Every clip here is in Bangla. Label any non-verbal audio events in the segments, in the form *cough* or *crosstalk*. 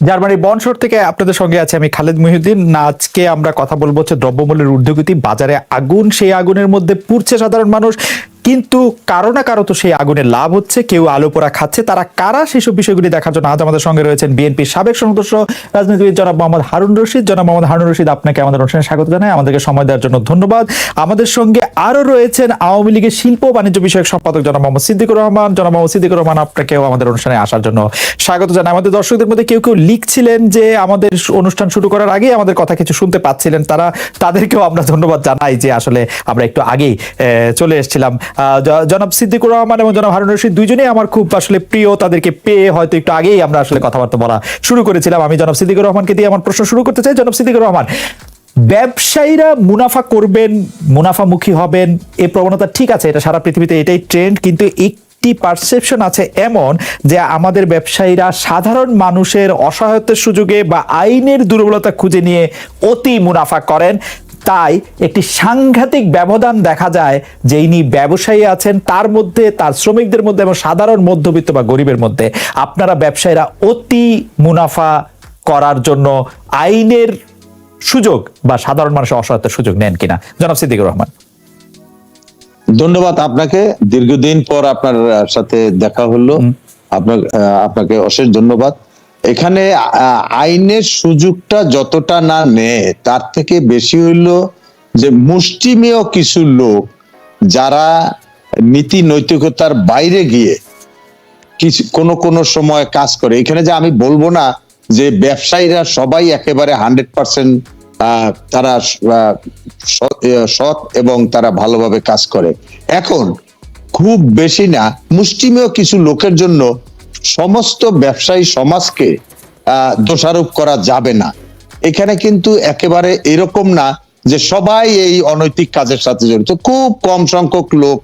জার্মানির বনশোর থেকে আপনাদের সঙ্গে আছে আমি খালেদ মহিউদ্দিন। না, আজকে আমরা কথা বলব হচ্ছে দ্রব্যমূল্যের ঊর্ধ্বগতি, বাজারে আগুন, সেই আগুনের মধ্যে পুড়ছে সাধারণ মানুষ। কিন্তু কারও না কারও তো সেই আগুনে লাভ হচ্ছে, কেউ আলো পোড়া খাচ্ছে। তারা কারা সেসব বিষয়গুলি দেখার জন্য আজ আমাদের সঙ্গে রয়েছেন বিএনপির সাবেক সদস্য রাজনীতিবিদ জনাব মোহাম্মদ হারুন রশিদ। জনাব মোহাম্মদ হারুন রশিদ, আপনাকে আমাদের অনুষ্ঠানে স্বাগত জানাই। আমাদেরকে সময় দেওয়ার জন্য ধন্যবাদ। আমাদের সঙ্গে আরও রয়েছেন আওয়ামী লীগের শিল্প বাণিজ্য বিষয়ক সম্পাদক জনাব মোহাম্মদ সিদ্দিকুর রহমান। জনাব মোহাম্মদ সিদ্দিকুর রহমান, আপনাকেও আমাদের অনুষ্ঠানে আসার জন্য স্বাগত জানাই। আমাদের দর্শকদের মধ্যে কেউ কেউ লিখছিলেন যে আমাদের অনুষ্ঠান শুরু করার আগে আমাদের কথা কিছু শুনতে পাচ্ছিলেন তারা। তাদেরকেও আমরা ধন্যবাদ জানাই যে আসলে আমরা একটু আগেই চলে এসেছিলাম। জনাব সিদ্দিকুর রহমান এবং জনাব হারুন রশিদ দুইজনেই আমার খুব আসলে প্রিয়, তাদেরকে পেয়ে হয়তো একটু আগেই আমরা আসলে কথাবার্তা বলা শুরু করেছিলাম। আমি জনাব সিদ্দিকুর রহমানকে দিয়ে আমার প্রশ্ন শুরু করতে চাই। জনাব সিদ্দিকুর রহমান, ব্যবসায়ীরা মুনাফা করবেন, মুনাফামুখী হবেন এই প্রবণতা ঠিক আছে, এটা সারা পৃথিবীতে এটাই ট্রেন্ড কিন্তু একটি পারসেপশন আছে এমন যে আমাদের ব্যবসায়ীরা সাধারণ মানুষের অসহায়তার সুযোগে বা আইনের দুর্বলতা খুঁজে নিয়ে অতি মুনাফা করেন। তাই একটি সাংঘাতিক ব্যবধান দেখা যায় যে ইনি ব্যবসায়ী আছেন তার মধ্যে তার শ্রমিকদের মধ্যে এবং সাধারণ মধ্যবিত্ত বা গরিবের মধ্যে। আপনারা ব্যবসায়ীরা অতি মুনাফা করার জন্য আইনের সুযোগ বা সাধারণ মানুষের অসহায়তার সুযোগ নেন কিনা? জনাব সিদ্দিকুর রহমান। ধন্যবাদ আপনাকে। দীর্ঘদিন পর আপনার সাথে দেখা হলো। আপনার আপনাকে অশেষ ধন্যবাদ। এখানে আইনের সুযোগটা যতটা না নেয়, তার থেকে বেশি হইল যে মুষ্টিমেয় কিছু লোক যারা নীতি নৈতিকতার বাইরে গিয়ে কিছু, কোনো কোনো সময় কাজ করে। এখানে যে আমি বলব না যে ব্যবসায়ীরা সবাই একেবারে হান্ড্রেড পার্সেন্ট তারা সৎ- এবং তারা ভালোভাবে কাজ করে। এখন, খুব বেশি না, মুষ্টিমেয় কিছু লোকের জন্য সমস্ত ব্যবসায়ী সমাজকে দোষারোপ করা যাবে না। এখানে কিন্তু একেবারে এরকম না যে সবাই এই অনৈতিক কাজের সাথে জড়িত। খুব কম সংখ্যক লোক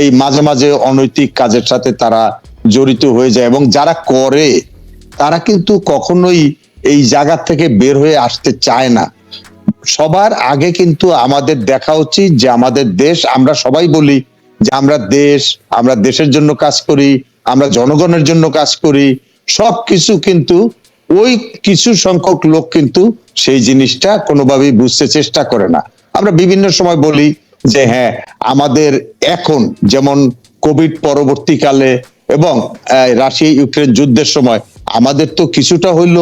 এই মাঝে মাঝে অনৈতিক কাজের সাথে তারা জড়িত হয়ে যায় এবং যারা করে, তারা কিন্তু কখনোই এই জায়গা থেকে বের হয়ে আসতে চায় না। সবার আগে কিন্তু আমাদের দেখা উচিত যে আমাদের দেশ, আমরা সবাই বলি যে আমরা দেশ, আমরা দেশের জন্য কাজ করি আমরা জনগণের জন্য কাজ করি সব কিছু কিন্তু ওই কিছু সংখ্যক লোক কিন্তু সেই জিনিসটা কোনোভাবেই বুঝতে চেষ্টা করে না। আমরা বিভিন্ন সময় বলি যে হ্যাঁ আমাদের এখন যেমন কোভিড পরবর্তীকালে এবং রাশিয়া ইউক্রেন যুদ্ধের সময় আমাদের তো কিছুটা হইল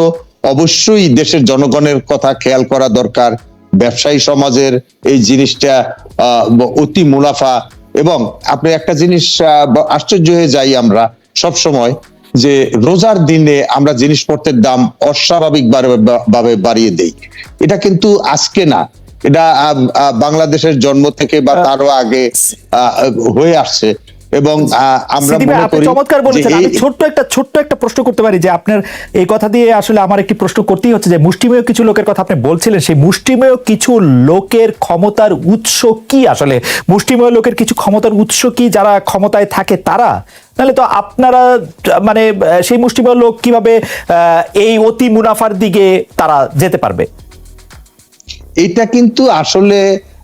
অবশ্যই দেশের জনগণের কথা খেয়াল করা দরকার। ব্যবসায়ী সমাজের এই জিনিসটা অতি মুনাফা এবং আপনি একটা জিনিস আশ্চর্য হয়ে যাই আমরা সব সময় যে রোজার দিনে আমরা জিনিসপত্রের দাম অস্বাভাবিক ভাবে বাড়িয়ে দেই। এটা কিন্তু আজকে না। এটা বাংলাদেশের জন্ম থেকে বা তারও আগে হয়ে আসছে। এবং আমরা মনে করি চমৎকার বলেছেন। আমি ছোট্ট একটা ছোট্ট একটা প্রশ্ন করতে পারি যে আপনার এই কথা দিয়ে আসলে আমার একটি প্রশ্ন করতেই হচ্ছে যে মুষ্টিমেয় কিছু লোকের কথা আপনি বলছিলেন সেই মুষ্টিমেয় কিছু লোকের ক্ষমতার উৎস কি আসলে? মুষ্টিমেয় লোকের কিছু ক্ষমতার উৎস কি যারা ক্ষমতায় থাকে তারা? নাহলে তো আপনারা মানে সেই মুষ্টিমেয় লোক কীভাবে আহ, এই অতি মুনাফার দিকে তারা যেতে পারবে? এটা কিন্তু আসলে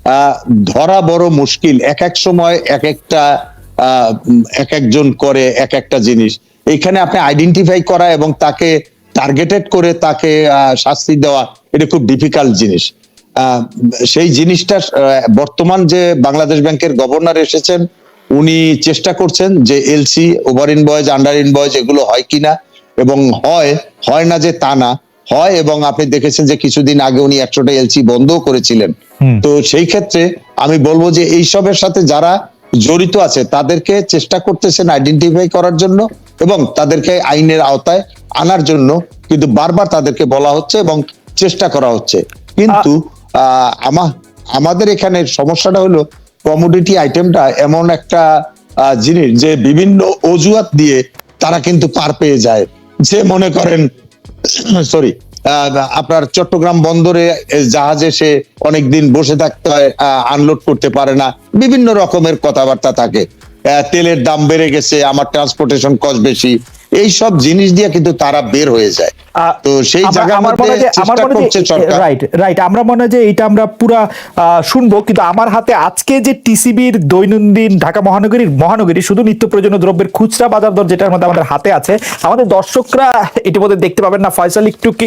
আহ, ধরা বড় মুশকিল। এক এক সময় এক একটা এক একজন করে এক একটা জিনিস। এখানে আপনি আইডেন্টিফাই করা এবং তাকে টার্গেটেড করে তাকে শাস্তি দেওয়া এটা খুব ডিফিকাল্ট জিনিস। আহ, সেই জিনিসটা বর্তমান যে বাংলাদেশ ব্যাংকের গভর্নর এসেছেন উনি চেষ্টা করছেন যে LC over invoice under invoice এগুলো হয় কিনা এবং হয় হয় না যে তা না। হয় এবং আপনি দেখেছেন যে কিছুদিন আগে উনি একশোটা এলসি বন্ধও করেছিলেন। তো সেই ক্ষেত্রে আমি বলব যে এইসবের সাথে যারা জড়িত আছে তাদেরকে চেষ্টা করতেছেন আইডেন্টিফাই করার জন্য এবং তাদেরকে আইনের আওতায় আনার জন্য কিন্তু বারবার তাদেরকে বলা হচ্ছে এবং চেষ্টা করা হচ্ছে। কিন্তু আমাদের এখানে সমস্যাটা হলো কমোডিটি আইটেমটা এমন একটা জিনিস যে বিভিন্ন অজুহাত দিয়ে তারা কিন্তু পার পেয়ে যায়। যে মনে করেন *coughs* সরি আপনার চট্টগ্রাম বন্দরে জাহাজে সে অনেকদিন বসে থাকতে হয় আনলোড করতে পারে না। বিভিন্ন রকমের কথাবার্তা থাকে। তেলের দাম বেড়ে গেছে, আমার ট্রান্সপোর্টেশন কস্ট বেশি। এই সব জিনিস দিয়ে কিন্তু তারা বের হয়ে যায়। তো সেই আমরা- আমার মনে যে- আমার মনে যে- রাইট রাইট আমরা মনে যে এটা আমরা পুরা শুনব কিন্তু আমার হাতে আজকে যে টিসিবির দৈনন্দিন ঢাকা মহানগরীর মহানগরী শুধু নিত্য প্রয়োজনীয় দ্রব্যের খুচরা বাজার দর যেটার মধ্যে আমাদের হাতে আছে আমাদের দর্শকরা দেখতে পাবেন না ফয়সাল একটু কি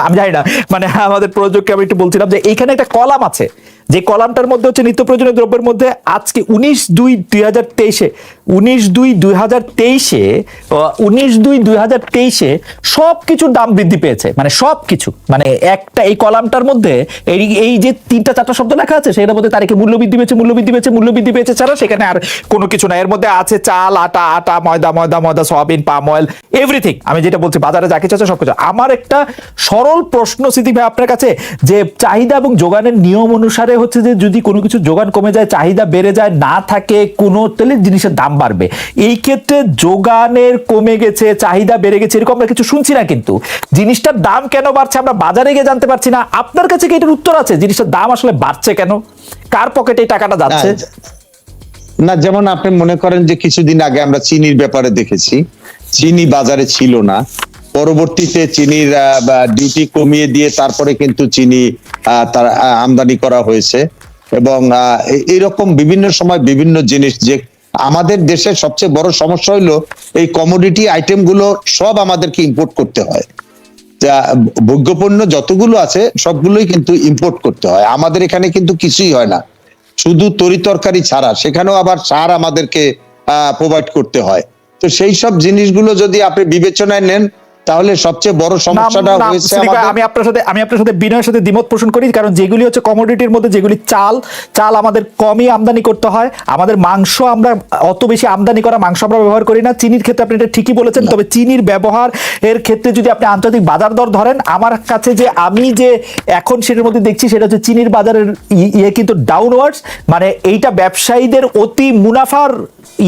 আমি জানি না মানে আমাদের প্রযোজককে আমি একটু বলছিলাম যে এইখানে একটা কলাম আছে যে কলামটার মধ্যে হচ্ছে নিত্য প্রয়োজনীয় দ্রব্যের মধ্যে আজকে উনিশ দুই দুই হাজার তেইশে উনিশ দুই দুই হাজার তেইশে উনিশ দুই দুই হাজার তেইশে সব কিছুর দাম বৃদ্ধি পেয়েছে। মানে সব কিছু মানে একটা এই কলামটার মধ্যে এই এই যে তিনটা চারটা শব্দ লেখা আছে, সেটার মধ্যে তারিখে মূল্য বৃদ্ধি পেয়েছে, মূল্য বৃদ্ধি পেয়েছে, মূল্য বৃদ্ধি পেয়েছে ছাড়া সেখানে আর কোনো কিছু না এর মধ্যে আছে চাল, আটা আটা, ময়দা ময়দা ময়দা, সয়াবিন, পাম অয়েল, এভরিথিং। আমি যেটা বলছি, বাজারে যা কিছু আছে সবকিছু। আমার একটা সরল প্রশ্ন সিদ্দিক ভাই আপনার কাছে, যে চাহিদা এবং যোগানের নিয়ম অনুসারে হচ্ছে যে যদি কোনো কিছু যোগান কমে যায়, চাহিদা বেড়ে যায়, না থাকে, কোনো তাহলে জিনিসের দাম বাড়বে। এই ক্ষেত্রে যোগানের কমে গেছে, চাহিদা বেড়ে গেছে, এরকম আমরা কিছু শুনছি না কিন্তু। জিনিসটার দাম কেন বাড়ছে আমরা বাজারে গিয়ে জানতে পারছি না। আপনার কাছে কি এটার উত্তর আছে? জিনিসটার দাম আসলে বাড়ছে কেন? কার পকেটে এই টাকাটা যাচ্ছে? না, যেমন আপনি মনে করেন যে কিছুদিন আগে আমরা চিনির ব্যাপারে দেখেছি। চিনি বাজারে ছিল না। পরবর্তীতে চিনির ডিউটি কমিয়ে দিয়ে তারপরে কিন্তু চিনি তার আমদানি করা হয়েছে। এবং এরকম বিভিন্ন সময় বিভিন্ন জিনিস যে আমাদের দেশের সবচেয়ে বড় সমস্যা হলো এই কমোডিটি আইটেমগুলো সব আমাদেরকে ইম্পোর্ট করতে হয়। ভোগ্যপণ্য যতগুলো আছে, সবগুলোই কিন্তু ইম্পোর্ট করতে হয়। আমাদের এখানে কিন্তু কিছুই হয় না। শুধু তরি তরকারি ছাড়া, সেখানেও আবার সার আমাদেরকে প্রোভাইড করতে হয়। তো সেই সব জিনিসগুলো যদি আপনি বিবেচনায় নেন তাহলে সবচেয়ে বড় সমস্যাটা হয়েছে আমি আপনার সাথে আমি আপনার সাথে বিনয়ের সাথে দ্বিমত পোষণ করি কারণ যেগুলি হচ্ছে কমোডিটির মধ্যে যেগুলি চাল চাল আমাদের কমই আমদানি করতে হয়। আমাদের মাংস আমরা অত বেশি আমদানি করা মাংস আমরা ব্যবহার করি না। চিনির ক্ষেত্রে আপনি এটা ঠিকই বলেছেন তবে চিনির ব্যবহার এর ক্ষেত্রে যদি আপনি আন্তর্জাতিক বাজার দর ধরেন আমার কাছে যে আমি যে এখন সেটার মধ্যে দেখছি সেটা হচ্ছে চিনির বাজারের ইয়ে কিন্তু ডাউনওয়ার্ডস মানে এইটা ব্যবসায়ীদের অতি মুনাফার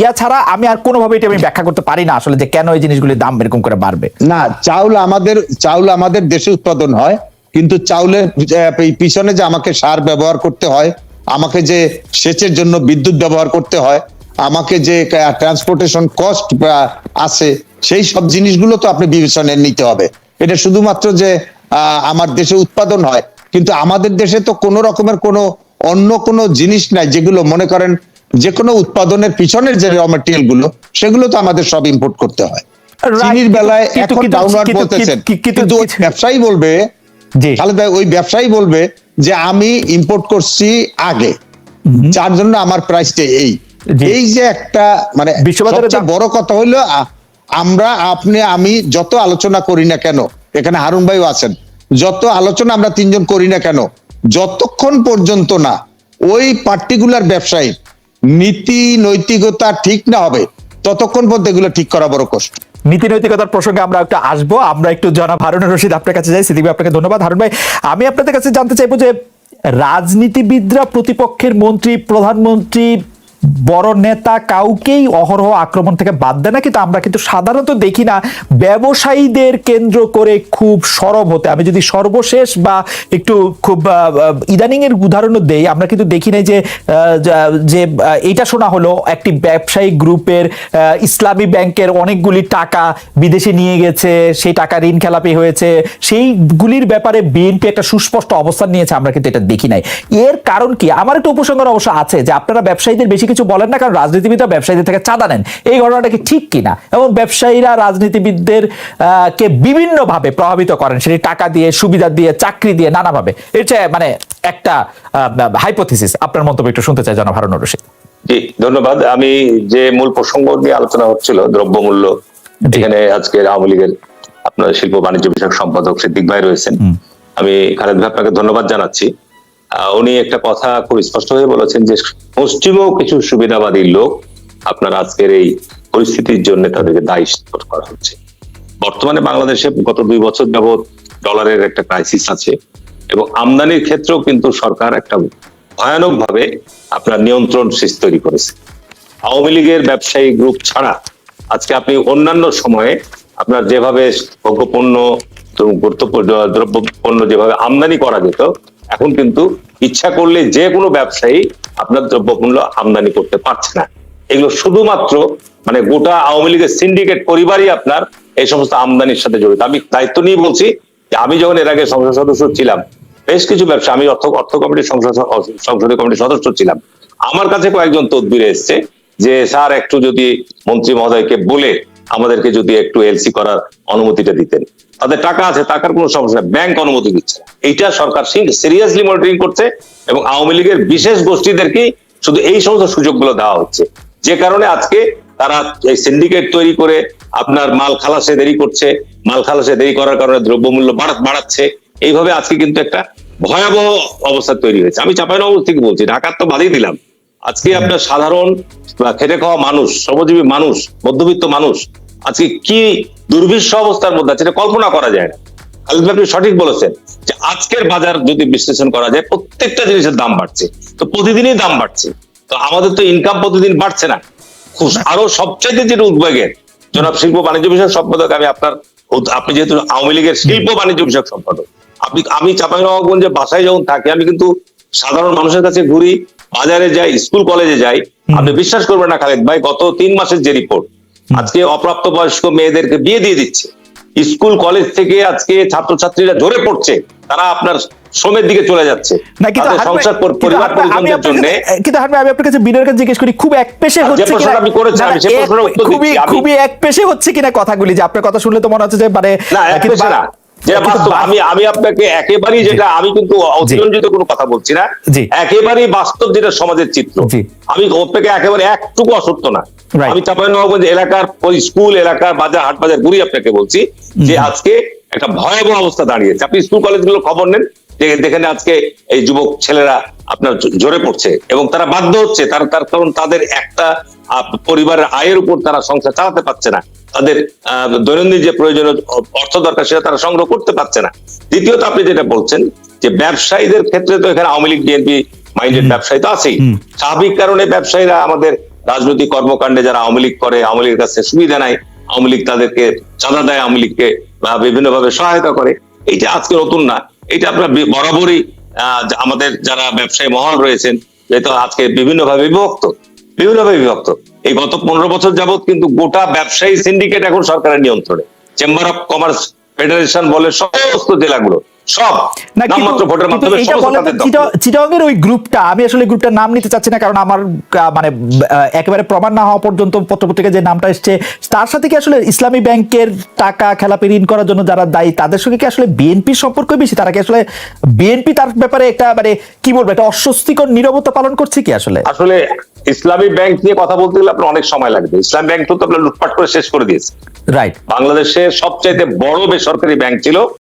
ইয়া ছাড়া আমি আর কোনোভাবে এটা আমি ব্যাখ্যা করতে পারি না আসলে যে কেন এই জিনিসগুলির দাম এরকম করে বাড়বে। না চাউল আমাদের চাউল আমাদের দেশে উৎপাদন হয়, কিন্তু চাউলের পিছনে যে আমাকে সার ব্যবহার করতে হয়, আমাকে যে সেচের জন্য বিদ্যুৎ ব্যবহার করতে হয়, আমাকে যে ট্রান্সপোর্টেশন কস্ট আছে, সেই সব জিনিসগুলো তো আপনি বিবেচনায় নিতে হবে। এটা শুধুমাত্র যে আমার দেশে উৎপাদন হয়, কিন্তু আমাদের দেশে তো কোনো রকমের কোনো অন্য কোনো জিনিস নাই, যেগুলো মনে করেন যে কোনো উৎপাদনের পিছনের যে র মেটেরিয়ালগুলো, সেগুলো তো আমাদের সব ইম্পোর্ট করতে হয়। চিনির বেলায় এখন কিন্তু- ডাউনওয়ার্ড কিন্তু- বলতেছেন। কিন্তু- কিন্তু- কিন্তু ওই ব্যবসায়ী বলবে ভাই ওই ব্যবসায়ী বলবে যে আমি ইম্পোর্ট করছি আগে। যার জন্য আমার প্রাইসটা এই। এই যে একটা মানে বিশ্ববাজারে বড় কথা হলো আমরা আপনি আমি যত আলোচনা করি না কেন এখানে হারুন ভাইও আছেন যত আলোচনা আমরা তিনজন করি না কেন যতক্ষণ পর্যন্ত না ওই পার্টিকুলার ব্যবসায়ী নীতি নৈতিকতা ঠিক না হবে ততক্ষণ পর্যন্ত এগুলো ঠিক করা বড় কষ্ট। নীতি নৈতিকতার প্রসঙ্গে আমরা একটু আসব। আমরা একটু জনাব হারুন রশিদ আপনার কাছে যাই। সিদ্দিক আপনাকে ধন্যবাদ। হারুন ভাই, আমি আপনাদের কাছে জানতে চাইব যে রাজনীতিবিদরা প্রতিপক্ষের মন্ত্রী, প্রধানমন্ত্রী বড় নেতা কাউকেই অহরহ আক্রমণ থেকে বাদ দেয় না, কিন্তু আমরা কিন্তু সাধারণত দেখি না ব্যবসায়ীদের কেন্দ্র করে খুব সরব হতে। আমি যদি সর্বশেষ বা একটু খুব ইদানিং এর উদাহরণও দেই, আমরা কিন্তু দেখি নাই যে যা- এইটা শোনা হলো, একটি ব্যবসায়িক গ্রুপের ইসলামী ব্যাংকের অনেকগুলি টাকা বিদেশে নিয়ে গেছে, সেই টাকা ঋণ খেলাপি হয়েছে, সেইগুলির ব্যাপারে বিএনপি একটা সুস্পষ্ট অবস্থান নিয়েছে, আমরা কিন্তু এটা দেখি নাই। এর কারণ কি? আমার একটা উপসংহার অবশ্য আছে যে, আপনারা ব্যবসায়ীদের বেশি কিছু বলেন না কারণ রাজনীতিবিদরা ব্যবসায়ীদের থেকে চাঁদা নেন। এই ঘটনাটা কি ঠিক কিনা? এবং ব্যবসায়ীরা রাজনীতিবিদদের কে বিভিন্নভাবে প্রভাবিত করেন সেটি টাকা দিয়ে সুবিধা দিয়ে চাকরি দিয়ে নানাভাবে। এটা মানে একটা হাইপোথিসিস আপনার মন্তব্য একটু শুনতে চাই জনাব হারুন রশিদ। জি ধন্যবাদ। আমি যে মূল প্রসঙ্গ নিয়ে আলোচনা হচ্ছিল দ্রব্যমূল্য। এখানে আজকের আওয়ামী লীগের আপনার শিল্প বাণিজ্য বিষয়ক সম্পাদক সিদ্দিক ভাই রয়েছেন। আমি খালেদ ভাই আপনাকে ধন্যবাদ জানাচ্ছি। উনি একটা কথা খুব স্পষ্ট হয়ে বলেছেন যে পশ্চিমেও কিছু সুবিধাবাদী লোক আপনার আজকের এই পরিস্থিতির জন্য তাদেরকে দায়ী করা হচ্ছে। বর্তমানে বাংলাদেশে গত দুই বছর যাবৎ ডলারের একটা ক্রাইসিস আছে এবং আমদানির ক্ষেত্রেও কিন্তু সরকার একটা ভয়ানক ভাবে আপনার নিয়ন্ত্রণ সৃষ্টি তৈরি করেছে। আওয়ামী লীগের ব্যবসায়ী গ্রুপ ছাড়া আজকে আপনি অন্যান্য সময়ে আপনার যেভাবে ভোগ্যপণ্য গুরুত্বপূর্ণ দ্রব্য পণ্য যেভাবে আমদানি করা যেত এখন কিন্তু ইচ্ছা করলে যে কোনো ব্যবসায়ী আপনার দ্রব্যপণ্য আমদানি করতে পারছে না। এগুলো শুধুমাত্র মানে গোটা আওয়ামী লীগের সিন্ডিকেট পরিবারই আপনার এই সমস্ত আমদানির সাথে জড়িত। আমি দায়িত্ব নিয়ে বলছি যে আমি যখন এর আগে সংসদ সদস্য ছিলাম, বেশ কিছু ব্যবসা, আমি অর্থ অর্থ কমিটির সংসদ, সংসদীয় কমিটির সদস্য ছিলাম। আমার কাছে কয়েকজন তদবির এসছে যে, স্যার, একটু যদি মন্ত্রী মহোদয়কে বলে আমাদেরকে যদি একটু এলসি করার অনুমতিটা দিতেন। তাদের টাকা আছে, টাকার কোনো সমস্যা ব্যাংক অনুমতি দিচ্ছে এইটা সরকার সিরিয়াসলি মনিটরিং করছে এবং আওয়ামী লীগের বিশেষ গোষ্ঠীদেরকে শুধু এই সমস্ত সুযোগগুলো দেওয়া হচ্ছে। যে কারণে আজকে তারা এই সিন্ডিকেট তৈরি করে আপনার মাল খালাসে দেরি করছে, মাল খালাসে দেরি করার কারণে দ্রব্যমূল্য বাড়া- বাড়াচ্ছে। এইভাবে আজকে কিন্তু একটা ভয়াবহ অবস্থা তৈরি হয়েছে। আমি চাপাইনবাবগঞ্জ থেকে বলছি, ঢাকার তো বাদই দিলাম। আজকে আপনার সাধারণ খেটে খাওয়া মানুষ, শ্রমজীবী মানুষ, মধ্যবিত্ত মানুষ, আজকে কি দুর্বিশ্ব অবস্থার মধ্যে আছে এটা কল্পনা করা যায় না। আপনি সঠিক বলেছেন যে আজকের বাজার যদি বিশ্লেষণ করা যায়, প্রত্যেকটা জিনিসের দাম বাড়ছে। তো প্রতিদিনই দাম বাড়ছে। তো আমাদের তো ইনকাম প্রতিদিন বাড়ছে না। আরও সবচাইতে যেটা উদ্বেগের জনাব শিল্প বাণিজ্য বিষয়ক সম্পাদক, আমি আপনার আপনি যেহেতু আওয়ামী লীগের শিল্প বাণিজ্য বিষয়ক সম্পাদক, আপনি, আমি চাঁপাইনবাবগঞ্জে বাসায় যখন থাকি, আমি কিন্তু সাধারণ মানুষের কাছে ঘুরি বাজারে যাই স্কুল কলেজে যাই আপনি বিশ্বাস করবেন না খালেদ ভাই গত তিন মাসের যে রিপোর্ট আজকে অপ্রাপ্ত বয়স্ক মেয়েদেরকে বিয়ে দিয়ে দিচ্ছে। স্কুল কলেজ থেকে আজকে ছাত্রছাত্রীরা ঝরে পড়ছে তারা আপনার শ্রমের দিকে চলে যাচ্ছে। না কিন্তু সংসার পরিবার পরিজনদের আপনার জন্য কাছে- কিন্তু হারুন আমি আপনার কাছে বিনয়ের কাছে জিজ্ঞেস করি খুব এক পেশে হচ্ছে আমি প্রশ্নের উত্তর খুবই দিচ্ছি। খুবই এক পেশে হচ্ছে কিনা কথাগুলি যে আপনার কথা শুনলে তো মনে হচ্ছে যে মানে না এক পেশে না। আমি আমি আপনাকে একেবারেই যেটা আমি কিন্তু অতিরঞ্জিত কোনো কথা বলছি না। একেবারেই বাস্তব যেটা সমাজের চিত্র। আমি আপনাকে একেবারে একটুকু অসত্য না. আমি চাঁপাইনবাবগঞ্জ এলাকার ওই স্কুল এলাকার বাজার হাট বাজার ঘুরি আপনাকে বলছি যে আজকে একটা ভয়াবহ অবস্থা দাঁড়িয়েছে। আপনি স্কুল কলেজগুলো খবর নেন। যেখানে আজকে এই যুবক ছেলেরা আপনার জ- ঝরে পড়ছে এবং তারা বাধ্য হচ্ছে তার তার কারণ তাদের একটা পরিবারের আয়ের উপর তারা সংসার চালাতে পারছে না। তাদের দৈনন্দিন যে প্রয়োজনীয় অর্থ দরকার সেটা তারা সংগ্রহ করতে পারছে না। দ্বিতীয়ত আপনি যেটা বলছেন যে ব্যবসায়ীদের ক্ষেত্রে তো এখানে আওয়ামী লীগ বিএনপি মাইন্ডেড ব্যবসায়ী তো আছেই। স্বাভাবিক কারণে ব্যবসায়ীরা আমাদের রাজনৈতিক কর্মকাণ্ডে যারা আওয়ামী লীগ করে আওয়ামী লীগের কাছে সুবিধা নাই আওয়ামী লীগ তাদেরকে চাঁদা দেয় আওয়ামী লীগকে বা বিভিন্নভাবে সহায়তা করে। এইটা আজকে নতুন না। এটা আপনার বরাবরই আমাদের যারা ব্যবসায়ী মহল রয়েছেন যেহেতু আজকে বিভিন্নভাবে বিভক্ত বিভিন্নভাবে বিভক্ত। এই গত পনেরো বছর যাবৎ কিন্তু গোটা ব্যবসায়ী সিন্ডিকেট এখন সরকারের নিয়ন্ত্রণে। চেম্বার অফ কমার্স ফেডারেশন বলে সমস্ত জেলাগুলো। সব নামমাত্র ভোটের মাধ্যমে ওই গ্রুপটা আমি আসলে গ্রুপটার নাম নিতে চাচ্ছি না কারণ আমার মানে একেবারে প্রমাণ না হওয়া পর্যন্ত পত্রপত্রিকা যে নামটা এসছে তার সাথে কি আসলে ইসলামী ব্যাংকের টাকা খেলাপি ঋণ করার জন্য যারা দায়ী তাদের সঙ্গে কি আসলে বিএনপির সম্পর্ক বেশি? তারা কি আসলে বিএনপি তার ব্যাপারে একটা মানে কি বলব একটা অস্বস্তিকর নীরবতা পালন করছে কি আসলে? আসলে ইসলামী ব্যাংক নিয়ে কথা বলতে গেলে আপনার অনেক সময় লাগবে। ইসলামী ব্যাংক তো আপনার লুটপাট করে শেষ করে দিয়েছে। রাইট বাংলাদেশের সবচাইতে বড় বেসরকারি ব্যাংক ছিল